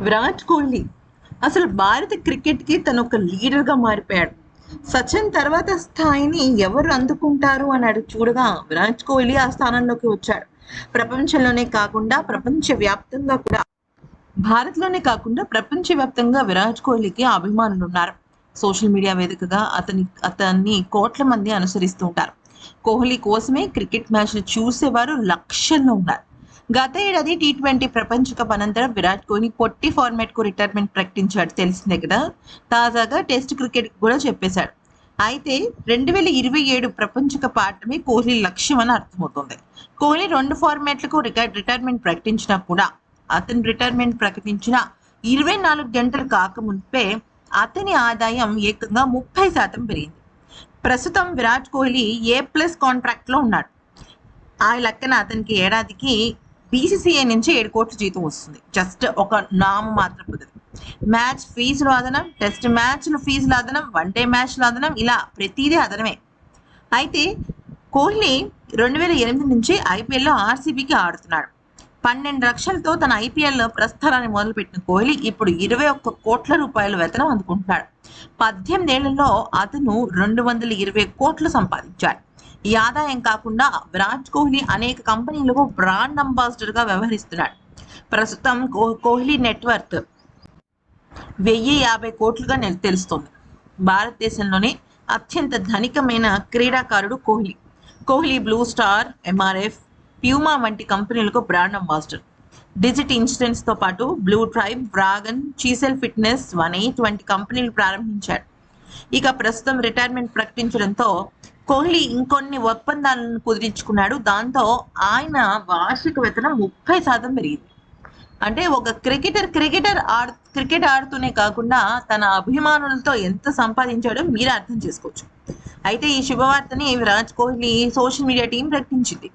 విరాట్ కోహ్లీ అసలు భారత క్రికెట్కి తను ఒక లీడర్గా మారిపోయాడు. సచిన్ తర్వాత స్థాయిని ఎవరు అందుకుంటారు అని చూడగా విరాట్ కోహ్లీ ఆ స్థానంలోకి వచ్చాడు. ప్రపంచంలోనే కాకుండా ప్రపంచ వ్యాప్తంగా కూడా. భారత్లోనే కాకుండా ప్రపంచవ్యాప్తంగా విరాట్ కోహ్లీకి అభిమానులు ఉన్నారు సోషల్ మీడియా వేదికగా అతని అతన్ని కోట్ల మంది అనుసరిస్తూ ఉంటారు. కోహ్లీ కోసమే క్రికెట్ మ్యాచ్లు చూసేవారు లక్షల్లో ఉన్నారు. గత ఏడాది టీ ట్వంటీ ప్రపంచ కప్ అనంతరం విరాట్ కోహ్లీ పొట్టి ఫార్మాట్కు రిటైర్మెంట్ ప్రకటించాడు. తెలిసిందే కదా? తాజాగా టెస్ట్ క్రికెట్ కూడా చెప్పేశాడు. అయితే రెండు వేల ఇరవై ఏడు ప్రపంచ కప్ ఆడటమే కోహ్లీ లక్ష్యం అని అర్థమవుతుంది. కోహ్లీ రెండు ఫార్మాట్లకు రిటైర్మెంట్ ప్రకటించినా కూడా అతను రిటైర్మెంట్ ప్రకటించిన ఇరవై నాలుగు గంటలు కాకముందే అతని ఆదాయం ఏకంగా ముప్పై శాతం పెరిగింది. ప్రస్తుతం విరాట్ కోహ్లీ ఏ ప్లస్ కాంట్రాక్ట్లో ఉన్నాడు. ఆ లెక్కన అతనికి ఏడాదికి బీసీసీఐ నుంచి ఏడు కోట్ల జీతం వస్తుంది. జస్ట్ ఒక నామ మాత్రం పద్ధతి మ్యాచ్ ఫీజులు అదనం టెస్ట్ మ్యాచ్లు ఫీజులు అదనం వన్ డే మ్యాచ్లు అదనం ఇలా ప్రతిదీ అదనమే. అయితే కోహ్లీ రెండు వేల ఎనిమిది నుంచి ఐపీఎల్లో ఆర్సీబీకి ఆడుతున్నాడు. పన్నెండు లక్షలతో తన ఐపీఎల్ ప్రస్థానాన్ని మొదలుపెట్టిన కోహ్లీ ఇప్పుడు ఇరవై ఒక్క కోట్ల రూపాయల వేతనం అందుకుంటున్నాడు. పద్దెనిమిదేళ్ళలో అతను రెండు వందల ఇరవై కోట్లు సంపాదించాడు. ఈ ఆదాయం కాకుండా విరాట్ కోహ్లీ అనేక కంపెనీలకు బ్రాండ్ అంబాసిడర్గా వ్యవహరిస్తున్నాడు. ప్రస్తుతం కోహ్లీ నెట్వర్క్ వెయ్యి యాభై కోట్లుగా తెలుస్తోంది. భారతదేశంలోనే అత్యంత ధనికమైన క్రీడాకారుడు Kohli. Kohli Blue Star MRF Puma వంటి కంపెనీలకు బ్రాండ్ అంబాసిడర్. డిజిట్ ఇన్సూరెన్స్తో పాటు Blue Tribe Dragon Chisel Fitness one eight వంటి కంపెనీలు ప్రారంభించాడు. ఇక ప్రస్తుతం రిటైర్మెంట్ ప్రకటించడంతో కోహ్లీ ఇంకొన్ని ఒప్పందాలను కుదిరించుకున్నాడు. దాంతో ఆయన వార్షిక వేతనం ముప్పై శాతం పెరిగింది. అంటే ఒక క్రికెటర్ క్రికెటర్ ఆడు క్రికెట్ ఆడుతూనే కాకుండా తన అభిమానులతో ఎంత సంపాదించాడో మీరు అర్థం చేసుకోవచ్చు. అయితే ఈ శుభవార్తని Virat Kohli social media team ప్రకటించింది.